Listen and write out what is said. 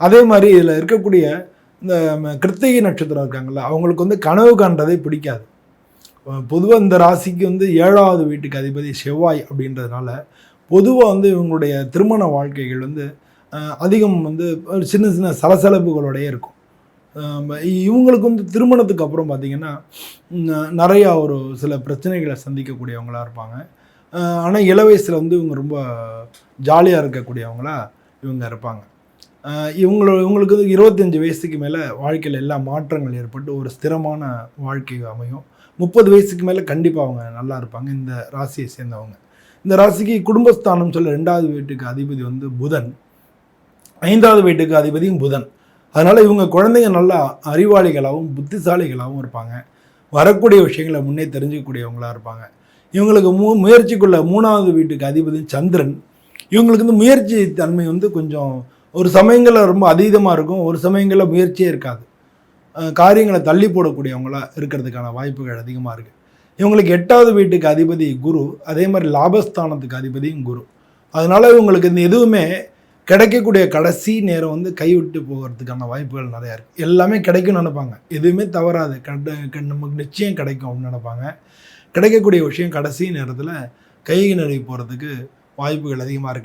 அதே மாதிரி இதில் இருக்கக்கூடிய இந்த கிருத்திகை நட்சத்திரம் இருக்காங்கல்ல அவங்களுக்கு வந்து கனவு காண்றதே பிடிக்காது. பொதுவாக இந்த ராசிக்கு வந்து ஏழாவது வீட்டுக்கு அதிபதி செவ்வாய் அப்படின்றதுனால பொதுவாக வந்து இவங்களுடைய திருமண வாழ்க்கைகள் வந்து அதிகம் வந்து ஒரு சின்ன சின்ன சலசலப்புகளோடயே இருக்கும். இவங்களுக்கு வந்து திருமணத்துக்கு அப்புறம் பார்த்திங்கன்னா நிறையா ஒரு சில பிரச்சனைகளை சந்திக்கக்கூடியவங்களாக இருப்பாங்க. ஆனால் இளவயசில் வந்து இவங்க ரொம்ப ஜாலியாக இருக்கக்கூடியவங்களா இவங்க இருப்பாங்க. இவங்களோ இவங்களுக்கு வந்து இருபத்தஞ்சி வயசுக்கு மேலே வாழ்க்கையில் எல்லா மாற்றங்கள் ஏற்பட்டு ஒரு ஸ்திரமான வாழ்க்கை அமையும். முப்பது வயசுக்கு மேலே கண்டிப்பாக அவங்க நல்லா இருப்பாங்க. இந்த ராசியை சேர்ந்தவங்க. இந்த ராசிக்கு குடும்பஸ்தானம் சொல்ல ரெண்டாவது வீட்டுக்கு அதிபதி வந்து புதன். ஐந்தாவது வீட்டுக்கு அதிபதியும் புதன். அதனால் இவங்க குழந்தைங்க நல்லா அறிவாளிகளாகவும் புத்திசாலிகளாகவும் இருப்பாங்க. வரக்கூடிய விஷயங்களை முன்னே தெரிஞ்சுக்கக்கூடியவங்களாக இருப்பாங்க. இவங்களுக்கு மூ முயற்சிக்குள்ள மூணாவது வீட்டுக்கு அதிபதி சந்திரன். இவங்களுக்கு வந்து முயற்சி தன்மை வந்து கொஞ்சம் ஒரு சமயங்களில் ரொம்ப அதீதமாக இருக்கும் ஒரு சமயங்களில் முயற்சியே இருக்காது. காரியங்களை தள்ளி போடக்கூடியவங்களா இருக்கிறதுக்கான வாய்ப்புகள் அதிகமாக இருக்குது இவங்களுக்கு எட்டாவது வீட்டுக்கு அதிபதி குரு அதே மாதிரி லாபஸ்தானத்துக்கு அதிபதியும் குரு. அதனால இவங்களுக்கு இந்த எதுவுமே கிடைக்கக்கூடிய கடைசி நேரம் வந்து கைவிட்டு போகிறதுக்கான வாய்ப்புகள் நிறையா இருக்குது எல்லாமே கிடைக்கும்னு நினைப்பாங்க. எதுவுமே தவறாது. கட க- நமக்கு நிச்சயம் கிடைக்கும் அப்படின்னு நினைப்பாங்க. கிடைக்கக்கூடிய விஷயம் கடைசி நேரத்தில் கை நழுவி போகிறதுக்கு வாய்ப்புகள் அதிகமாக இருக்குது